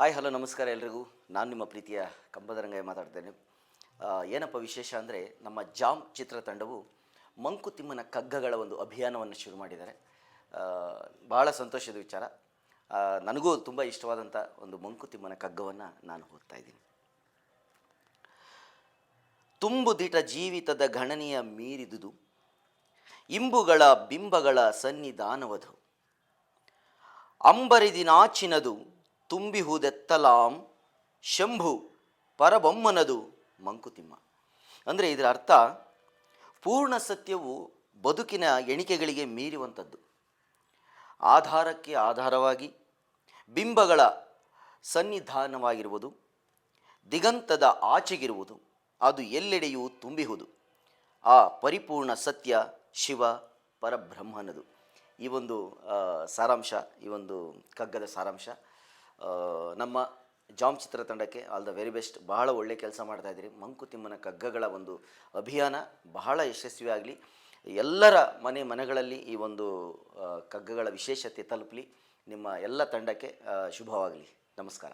Hi, hello, ನಮಸ್ಕಾರ ಎಲ್ರಿಗೂ. ನಾನು ನಿಮ್ಮ ಪ್ರೀತಿಯ ಕಂಬದರಂಗಯ್ಯ ಮಾತಾಡ್ತೇನೆ. ಏನಪ್ಪ ವಿಶೇಷ ಅಂದರೆ ನಮ್ಮ ಜಾಮ್ ಚಿತ್ರತಂಡವು ಮಂಕುತಿಮ್ಮನ ಕಗ್ಗಗಳ ಒಂದು ಅಭಿಯಾನವನ್ನು ಶುರು ಮಾಡಿದ್ದಾರೆ. ಭಾಳ ಸಂತೋಷದ ವಿಚಾರ. ನನಗೂ ತುಂಬ ಇಷ್ಟವಾದಂಥ ಒಂದು ಮಂಕುತಿಮ್ಮನ ಕಗ್ಗವನ್ನು ನಾನು ಓದ್ತಾ ಇದ್ದೀನಿ. ತುಂಬುದಿಟ ಜೀವಿತದ ಗಣನೀಯ ಮೀರಿದುದು, ಇಂಬುಗಳ ಬಿಂಬಗಳ ಸನ್ನಿಧಾನವಧು ಅಂಬರಿದಿನಾಚಿನದು ತುಂಬಿಹುದೆತ್ತಲಾಂ ಶಂಭು ಪರಬೊಮ್ಮನದು ಮಂಕುತಿಮ್ಮ. ಅಂದರೆ ಇದರ ಅರ್ಥ ಪೂರ್ಣ ಸತ್ಯವು ಬದುಕಿನ ಎಣಿಕೆಗಳಿಗೆ ಮೀರಿವಂಥದ್ದು ಆಧಾರಕ್ಕೆ ಆಧಾರವಾಗಿ ಬಿಂಬಗಳ ಸನ್ನಿಧಾನವಾಗಿರುವುದು, ದಿಗಂತದ ಆಚೆಗಿರುವುದು, ಅದು ಎಲ್ಲೆಡೆಯೂ ತುಂಬಿಹುದು. ಆ ಪರಿಪೂರ್ಣ ಸತ್ಯ ಶಿವ ಪರಬ್ರಹ್ಮನದು. ಈ ಒಂದು ಸಾರಾಂಶ, ಈ ಒಂದು ಕಗ್ಗದ ಸಾರಾಂಶ. ನಮ್ಮ ಜಾಮ್ ಚಿತ್ರತಂಡಕ್ಕೆ ಆಲ್ ದ ವೆರಿ ಬೆಸ್ಟ್ ಬಹಳ ಒಳ್ಳೆ ಕೆಲಸ ಮಾಡ್ತಾ ಇದ್ದೀರಿ. ಮಂಕುತಿಮ್ಮನ ಕಗ್ಗಗಳ ಒಂದು ಅಭಿಯಾನ ಬಹಳ ಯಶಸ್ವಿಯಾಗಲಿ ಎಲ್ಲರ ಮನೆ ಮನೆಗಳಲ್ಲಿ ಈ ಒಂದು ಕಗ್ಗಗಳ ವಿಶೇಷತೆ ತಲುಪಲಿ. ನಿಮ್ಮ ಎಲ್ಲ ತಂಡಕ್ಕೆ ಶುಭವಾಗಲಿ. ನಮಸ್ಕಾರ.